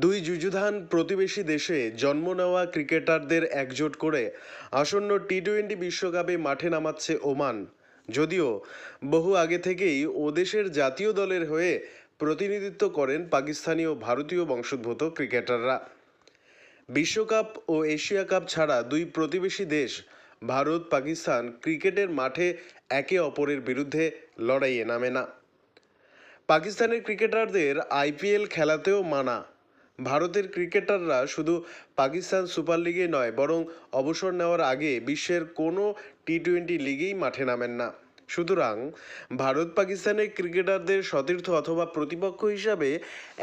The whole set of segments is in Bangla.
দুই যুযুধান প্রতিবেশী দেশে জন্ম নেওয়া ক্রিকেটারদের একজোট করে আসন্ন টি টোয়েন্টি বিশ্বকাপে মাঠে নামাচ্ছে ওমান। যদিও বহু আগে থেকেই ও দেশের জাতীয় দলের হয়ে প্রতিনিধিত্ব করেন পাকিস্তানি ও ভারতীয় বংশোদ্ভূত ক্রিকেটাররা। বিশ্বকাপ ও এশিয়া কাপ ছাড়া দুই প্রতিবেশী দেশ, ভারত, পাকিস্তান, ক্রিকেটের মাঠে একে অপরের বিরুদ্ধে লড়াইয়ে নামে না। পাকিস্তানের ক্রিকেটারদের আইপিএল খেলাতেও মানা। ভারতের ক্রিকেটাররা শুধু পাকিস্তান সুপার লিগে নয়, বরং অবসর নেওয়ার আগে বিশ্বের কোনো টি টোয়েন্টি লিগেই মাঠে নামেন না। সুতরাং ভারত পাকিস্তানের ক্রিকেটারদের সতীর্থ অথবা প্রতিপক্ষ হিসাবে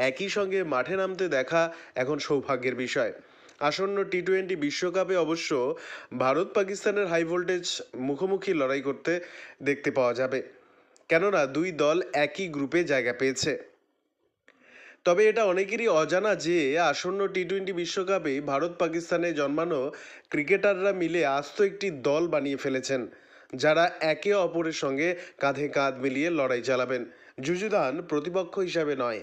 একই সঙ্গে মাঠে নামতে দেখা এখন সৌভাগ্যের বিষয়। আসন্ন টি টোয়েন্টি বিশ্বকাপে অবশ্য ভারত পাকিস্তানের হাই ভোল্টেজ মুখোমুখি লড়াই করতে দেখতে পাওয়া যাবে। কেননা দুই দল একই গ্রুপে জায়গা পেয়েছে। তবে এটা অনেকেরই অজানা যে, আসন্ন টি টোয়েন্টি বিশ্বকাপে ভারত পাকিস্তানে জন্মানো ক্রিকেটাররা মিলে আস্ত একটি দল বানিয়ে ফেলেছেন, যারা একে অপরের সঙ্গে কাঁধে কাঁধ মিলিয়ে লড়াই চালাবেন। যুযুদান প্রতিপক্ষ হিসাবে নয়।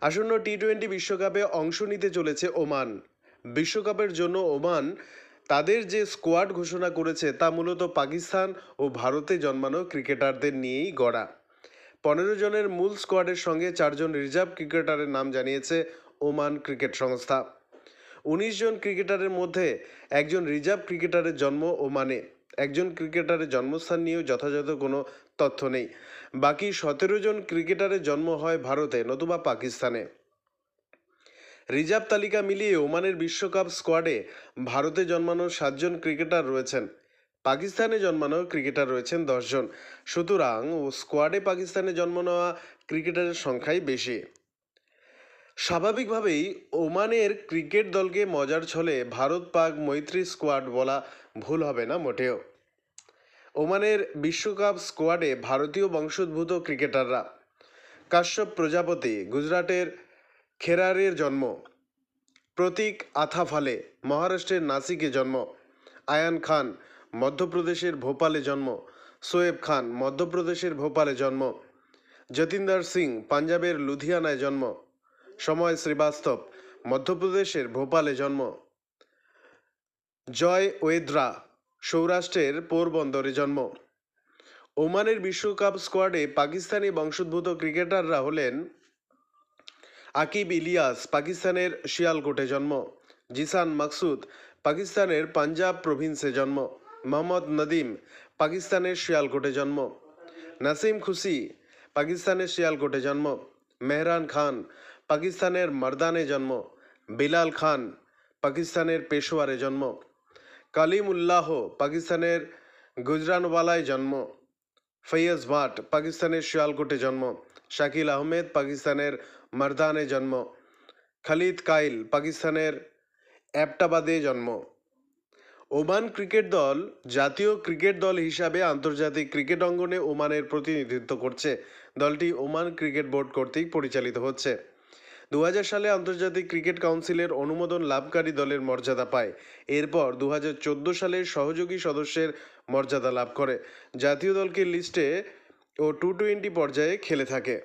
আসন্ন টি টোয়েন্টি বিশ্বকাপে অংশ নিতে চলেছে ওমান। বিশ্বকাপের জন্য ওমান তাদের যে স্কোয়াড ঘোষণা করেছে, তা মূলত পাকিস্তান ও ভারতে জন্মানো ক্রিকেটারদের নিয়েই গড়া। পনেরো জনের মূল স্কোয়াডের সঙ্গে চারজন রিজার্ভ ক্রিকেটারের নাম জানিয়েছে ওমান ক্রিকেট সংস্থা। উনিশ জন ক্রিকেটারের মধ্যে একজন রিজার্ভ ক্রিকেটারের জন্ম ওমানে। একজন ক্রিকেটারের জন্মস্থান নিয়েও যথাযথ কোনো তথ্য নেই। বাকি সতেরো জন ক্রিকেটারের জন্ম হয় ভারতে নতুবা পাকিস্তানে। রিজার্ভ তালিকা মিলিয়ে ওমানের বিশ্বকাপ স্কোয়াডে ভারতে জন্মানো সাতজন ক্রিকেটার রয়েছেন। পাকিস্তানে জন্মানো ক্রিকেটার রয়েছেন দশজন সুতরাং ও স্কোয়াডে পাকিস্তানে জন্ম নেওয়া ক্রিকেটারের সংখ্যাই বেশি। স্বাভাবিকভাবেই ওমানের ক্রিকেট দলকে মজার ছলে ভারত পাক মৈত্রী স্কোয়াড বলা ভুল হবে না মোটেও। ওমানের বিশ্বকাপ স্কোয়াডে ভারতীয় বংশোদ্ভূত ক্রিকেটাররা। কাশ্যপ প্রজাপতি, গুজরাটের খেরারের জন্ম। প্রতীক আথাফালে, মহারাষ্ট্রের নাসিকে জন্ম। আয়ান খান মধ্যপ্রদেশের ভোপালে জন্ম। সোয়েব খান, মধ্যপ্রদেশের ভোপালে জন্ম। যতীন্দার সিং, পাঞ্জাবের লুধিয়ানায় জন্ম। সময় শ্রীবাস্তব, মধ্যপ্রদেশের ভোপালে জন্ম। জয় ওয়েদ্রা, সৌরাষ্ট্রের পোরবন্দরে জন্ম। ওমানের বিশ্বকাপ স্কোয়াডে পাকিস্তানি বংশোদ্ভূত ক্রিকেটাররা হলেন আকিব ইলিয়াস, পাকিস্তানের শিয়ালকোটে জন্ম। জিসান মাকসুদ, পাকিস্তানের পাঞ্জাব প্রভিন্সে জন্ম। মোহাম্মদ নদিম, পাকিস্তানের শিয়ালকোটে জন্ম। নাসিম খুশি, পাকিস্তানের শিয়ালকোটে জন্ম। মেহরান খান, পাকিস্তানের মারদানে জন্ম। বিলাল খান, পাকিস্তানের পেশোয়ারে জন্ম। কালিম উল্লাহ পাকিস্তানের গুজরানওয়ালায় জন্ম। ফৈয়াজ ভাট, পাকিস্তানের শিয়ালকোটে জন্ম। শাকিল আহমেদ, পাকিস্তানের মারদানে জন্ম। খালিদ কাইল, পাকিস্তানের অ্যাপটাবাদে জন্ম। ওমান ক্রিকেট দল জাতীয় ক্রিকেট দল হিসাবে আন্তর্জাতিক ক্রিকেট অঙ্গনে ওমানের প্রতিনিধিত্ব করছে। দলটি ওমান ক্রিকেট বোর্ড কর্তৃক পরিচালিত হচ্ছে। দু হাজার সালে আন্তর্জাতিক ক্রিকেট কাউন্সিলের অনুমোদন লাভকারী দলের মর্যাদা পায়। এরপর দু হাজার চোদ্দ সালে সহযোগী সদস্যের মর্যাদা লাভ করে। জাতীয় দলকে লিস্টে ও টু টোয়েন্টি পর্যায়ে খেলে থাকে।